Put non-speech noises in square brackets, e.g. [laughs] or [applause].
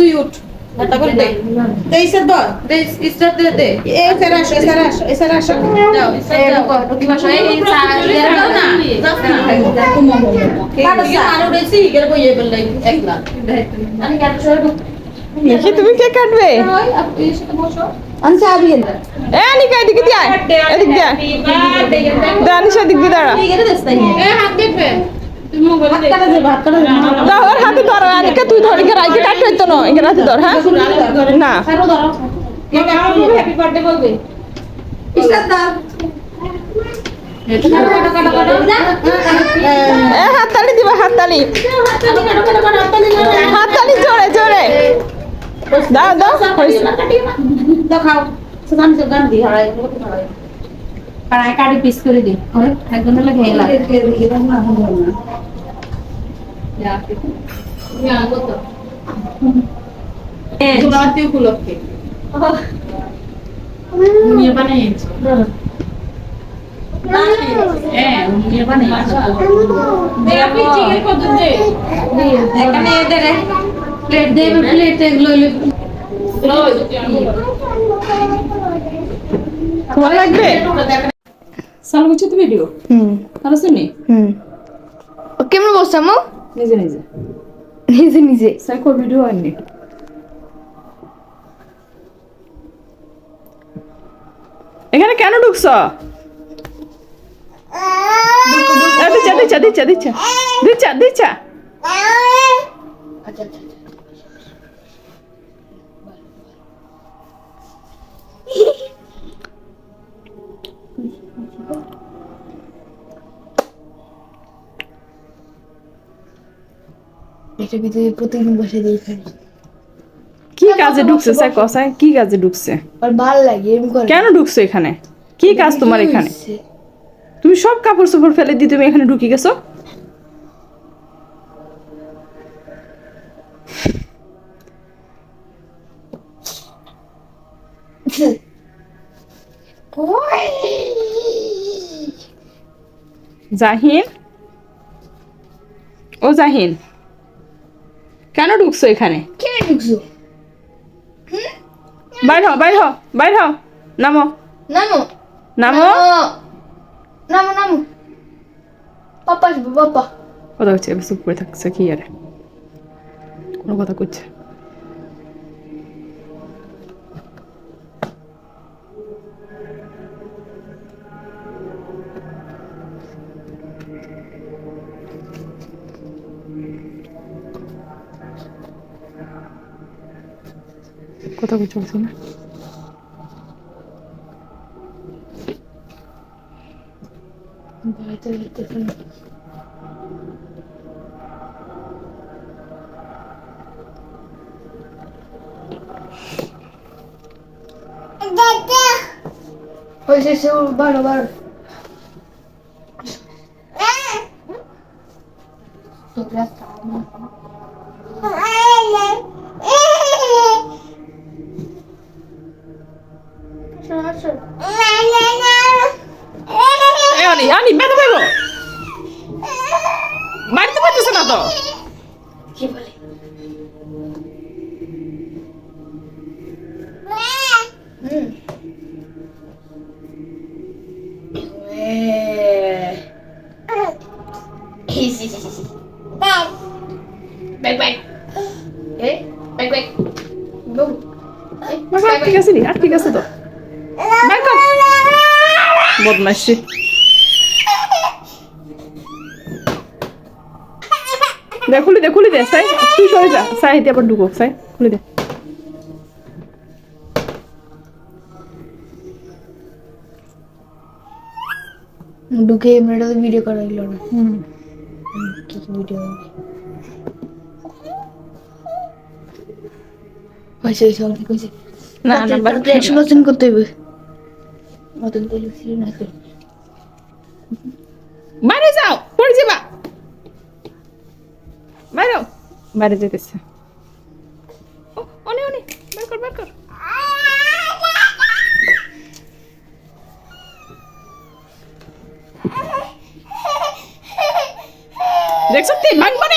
তুই উঠ। তারপর দে। দে ইসে দর দে স্টার দে দে। এ স্যার আসো স্যার আসো এ স্যার আসো। যাও এই সরে দেখি তুমি কে কাটবে? আপনি সাথে বসো। আনসা আবিয়েন এ নিকা এদিকে দিয়ে আয়। এদিক দিয়ে আয়। দা নিশা দিক দিয়ে দাঁড়া। তুমি মোবাইল দে কাটা দে। ভাত কাটা দে আনিকা তুই ধর ইকে রাইকে কাটতে হইতো না ইকে রাতে ধর হ্যাঁ? না। হ্যাপি বার্থডে বলবে হাততালি দিবা হাততালি। হাততালি জোরে জোরে। দাও দাও। দেখাও। দি হারাই কাড়াই পিস করে দি একদম লাগে জোড়াতে উপলক্ষে। নিয়ে হ্যাঁ। নিয়ে চিকেন কত দে এখানে এদের প্লেট দেবে প্লেট এগুলো তোমার লাগবে? চালু করছ তো ভিডিও হুম। তাহলে শুনি? হুম। কেমন বসছাম নিজে নিজে। নিজে নিজে। সাইকো ভিডিও আননি এখানে কেন ঢুকছ? এ, দিচ্ছা দিচ্ছা দিচ্ছা দিচ্ছা। দিচ্ছা দিচ্ছা। ভিতরে প্রতিদিন বসে খাই। কি কাজে ঢুকছে স্যার? কসায় কি কাজে ঢুকছে? আর ভালো লাগে এরকম করে। কেন ঢুকছো এখানে? কি কাজ তোমার এখানে? তুমি সব কাপড় চোপড় ফেলে দিয়ে তুমি এখানে ঢুকে গেছো? [laughs] জাহিন? ও জাহিন? কেন ঢুকছো এখানে? কে ঢুকছো? বাইর হ বাইর হ বাইর হ। নামো। নামো। নামো? নামো। নামো পাপা আসব পাপা। কথা হচ্ছে চুপ করে থাকছে কি আরে? কোনো কথা করছে। কথা করছে বলছি না ভয়তে ভয়তে ফেলো। হয়েছে সে বারো বারো এ আনি আনি বেরো বেরো বাড়িতে পারতেছে না তো। কি বলে? ঠিক আছে নি আর ঠিক আছে তো। বদমাইশি দে খুলে দে খুলে দে সাই তুই সরে যা। সাই হেঁটে আবার ঢুকো সাই খুলে দে। ঢুকে এমনিটা তো ভিডিও করা গেল না হুম। কি কি ভিডিও হয়েছে হয়েছে অনেক হয়েছে না না পার্সেন্ট করতে হবে বাইরে যাও, পড়ে যাবা। বাইরে বাইরে যেতেছে অনে অনে বের কর বের কর। দেখছ তিন ভাঙবার